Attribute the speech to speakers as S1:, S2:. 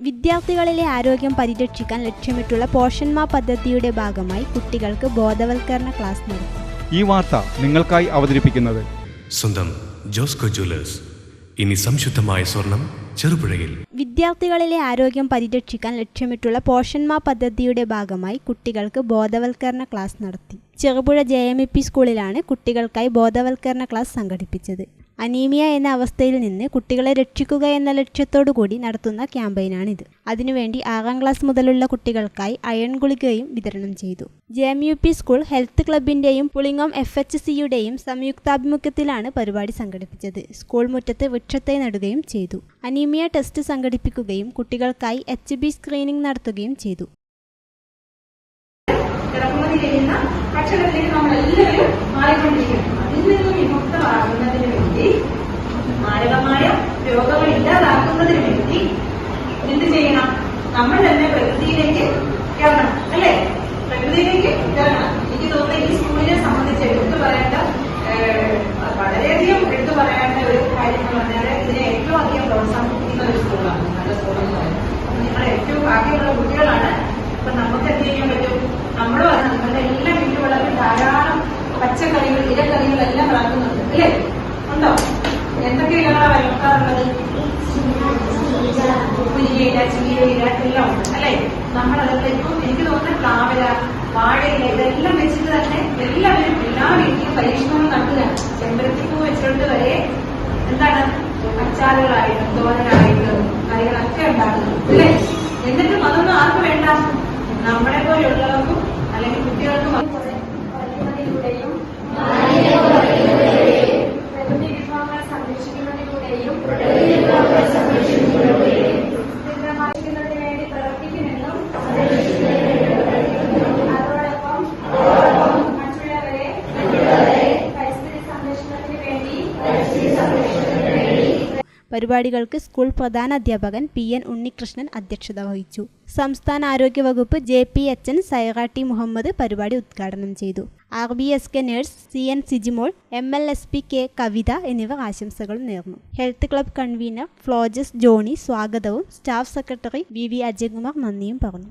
S1: വിദ്യാർത്ഥികളിലെ ആരോഗ്യം പരിരക്ഷിക്കാൻ ലക്ഷ്യമിട്ടുള്ള പോഷന്മാ പദ്ധതിയുടെ ഭാഗമായി കുട്ടികൾക്ക് ബോധവൽക്കരണ ക്ലാസ് നടത്തി
S2: ഈ വാർത്ത നിങ്ങൾക്കായി അവതരിപ്പിക്കുന്നത്.
S3: സ്വന്തം ജോസ്കോ ജ്വല്ലേഴ്സ്. ഇനി സംശുദ്ധമായ സ്വർണം ചെറുപുഴയിൽ.
S1: വിദ്യാർത്ഥികളിലെ ആരോഗ്യം പരിരക്ഷിക്കാൻ ലക്ഷ്യമിട്ടുള്ള പോഷന്മാ പദ്ധതിയുടെ ഭാഗമായി കുട്ടികൾക്ക് ബോധവൽക്കരണ ക്ലാസ് നടത്തി. Cherupuzha J M E P സ്കൂളിലാണ് കുട്ടികൾക്കായി ബോധവൽക്കരണ ക്ലാസ് സംഘടിപ്പിച്ചത്. അനീമിയ എന്ന അവസ്ഥയിൽ നിന്ന് കുട്ടികളെ രക്ഷിക്കുക എന്ന ലക്ഷ്യത്തോടു കൂടി നടത്തുന്ന ക്യാമ്പയിനാണിത്. അതിനുവേണ്ടി ആറാം ക്ലാസ് മുതലുള്ള കുട്ടികൾക്കായി അയൺ ഗുളികയും വിതരണം ചെയ്തു. J M U P school health ക്ലബിന്റെയും Pulingome F H സിയുടെയും സംയുക്താഭിമുഖ്യത്തിലാണ് പരിപാടി സംഘടിപ്പിച്ചത്. സ്കൂൾ മുറ്റത്ത് വൃക്ഷത്തെ നടുകയും ചെയ്തു. അനീമിയ ടെസ്റ്റ് സംഘടിപ്പിക്കുകയും കുട്ടികൾക്കായി എച്ച് ബി സ്ക്രീനിംഗ് നടത്തുകയും ചെയ്തു.
S4: മാറിക്കൊണ്ടിരിക്കുന്നു. അതിൽ നിന്ന് വിമുക്തമാകുന്നതിന് വേണ്ടി മാരകമായ രോഗങ്ങൾ ഇല്ലാതാക്കുന്നതിന് വേണ്ടി എന്ത് ചെയ്യണം? നമ്മൾ തന്നെ പ്രകൃതിയിലേക്ക് ഇറങ്ങണം അല്ലേ? പ്രകൃതിയിലേക്ക് ഇറങ്ങണം. എനിക്ക് തോന്നുന്നു ഈ സ്കൂളിനെ സംബന്ധിച്ച് എടുത്തു പറയേണ്ട വളരെയധികം എടുത്തു പറയേണ്ട ഒരു കാര്യം എന്ന് പറഞ്ഞാൽ ഇതിനെ ഏറ്റവും അധികം പ്രോത്സാഹിപ്പിക്കുന്ന ഒരു സ്കൂളാണ്. നല്ല സ്കൂളെന്ന് പറയുന്നത്. നിങ്ങൾ ഏറ്റവും ബാക്കിയുള്ള കുട്ടികളാണ്. അപ്പൊ നമുക്ക് എന്ത് ചെയ്യാൻ പറ്റും? നമ്മളും അത് നമ്മളുടെ എല്ലാ പച്ചക്കറികൾ ഇലക്കറികളെല്ലാം വളർത്തുന്നുണ്ട് അല്ലേ? ഉണ്ടോ? എന്തൊക്കെ ഇലകളാണ് വളർത്താറുള്ളത്? പുലിയില ചീരയില എല്ലാം ഉണ്ട് അല്ലേ? നമ്മളതെല്ലാം ഇപ്പം എനിക്ക് തോന്നുന്ന പ്ലാവില വാഴയില ഇതെല്ലാം വെച്ചിട്ട് തന്നെ എല്ലാവരും എല്ലാ വീട്ടിലും പരീക്ഷണങ്ങൾ നടത്തുകയാണ് ചെമ്പരത്തിപ്പൂ വെച്ചിട്ട് വരെ എന്താണ്? അച്ചാറുകളായിട്ടും തോരനായിട്ടും കറികളൊക്കെ ഉണ്ടാക്കുന്നു അല്ലേ? എന്നിട്ടും അതൊന്നും ആർക്കും വേണ്ട. നമ്മളെ പോലെയുള്ളവർക്കും അല്ലെങ്കിൽ കുട്ടികൾക്കും
S1: പരിപാടികൾക്ക് സ്കൂൾ പ്രധാന അധ്യാപകൻ പി എൻ ഉണ്ണികൃഷ്ണൻ അധ്യക്ഷത വഹിച്ചു. സംസ്ഥാന ആരോഗ്യ വകുപ്പ് J P H N സൈറാട്ടി Muhammad പരിപാടി ഉദ്ഘാടനം ചെയ്തു. R B S K nurse C N Sijimol M L S P K Kavitha എന്നിവർ ആശംസകൾ നേർന്നു. ഹെൽത്ത് ക്ലബ് കൺവീനർ ഫ്ലോജസ് ജോണി സ്വാഗതവും staff secretary V V Ajayakumar നന്ദിയും പറഞ്ഞു.